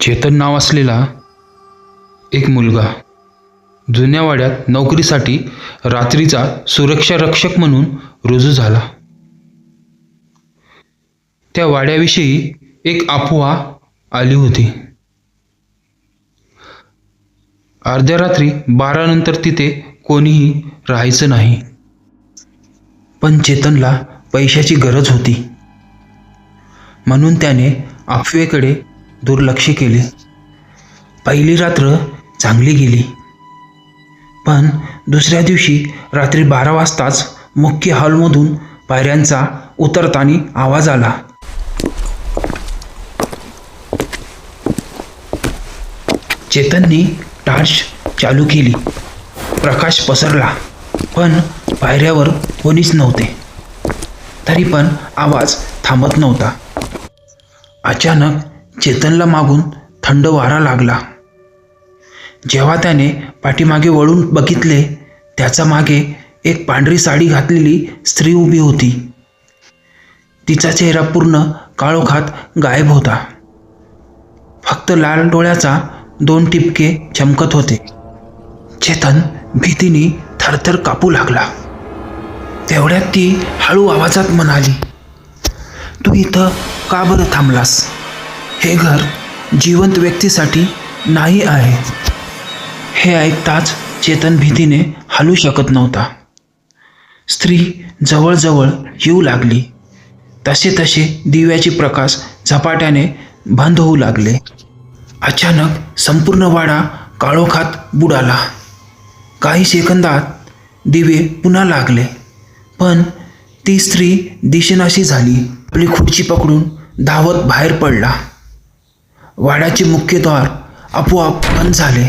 चेतन नाव असलेला एक मुलगा जुन्या वाड्यात नोकरीसाठी रात्रीचा सुरक्षा रक्षक म्हणून रुजू झाला. त्या वाड्याविषयी एक अफवा आली होती. अर्ध्या रात्री बारानंतर तिथे कोणीही राहायचं नाही. पण चेतनला पैशाची गरज होती. म्हणून त्याने अफवेकडे दुर्लक्ष केले. पहिली रात्र चांगली गेली. पण दुसऱ्या दिवशी रात्री बारा वाजताच मुख्य हॉलमधून पायऱ्यांचा उतरतानी आवाज आला. चेतननी टार्च चालू केली. प्रकाश पसरला पण पायऱ्यावर कोणीच नव्हते. तरी पण आवाज थांबत नव्हता. अचानक चेतनला मागून थंड वारा लागला. जेव्हा त्याने पाठीमागे वळून बघितले त्याच्यामागे एक पांढरी साडी घातलेली स्त्री उभी होती. तिचा चेहरा पूर्ण काळोखात गायब होता. फक्त लाल डोळ्याचा दोन टिपके चमकत होते. चेतन भीतीने थरथर कापू लागला. तेवढ्यात ती हळू आवाजात म्हणाली तू इथं का बरं थांबलास? हे घर जिवंत व्यक्तीसाठी नाही आहे. हे ऐकताच चेतन भीतीने हलू शकत नव्हता. स्त्री जवळजवळ येऊ लागली. तसे तसे दिव्याचे प्रकाश झपाट्याने बंद होऊ लागले. अचानक संपूर्ण वाडा काळोखात बुडाला. काही सेकंदात दिवे पुन्हा लागले. पण ती स्त्री दिशेनाशी झाली. आपली खुर्ची पकडून धावत बाहेर पडला. वाड्याचे मुख्य द्वार आपोआप बंद झाले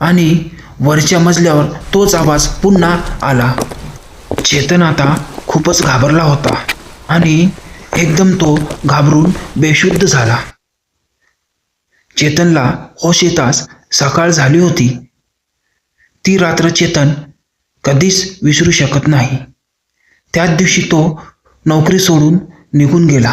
आणि वरच्या मजल्यावर तोच आवाज पुन्हा आला. चेतन आता खूपच घाबरला होता आणि एकदम तो घाबरून बेशुद्ध झाला. चेतनला होश येताच सकाळ झाली होती. ती रात्र चेतन कधीच विसरू शकत नाही. त्याच दिवशी तो नोकरी सोडून निघून गेला.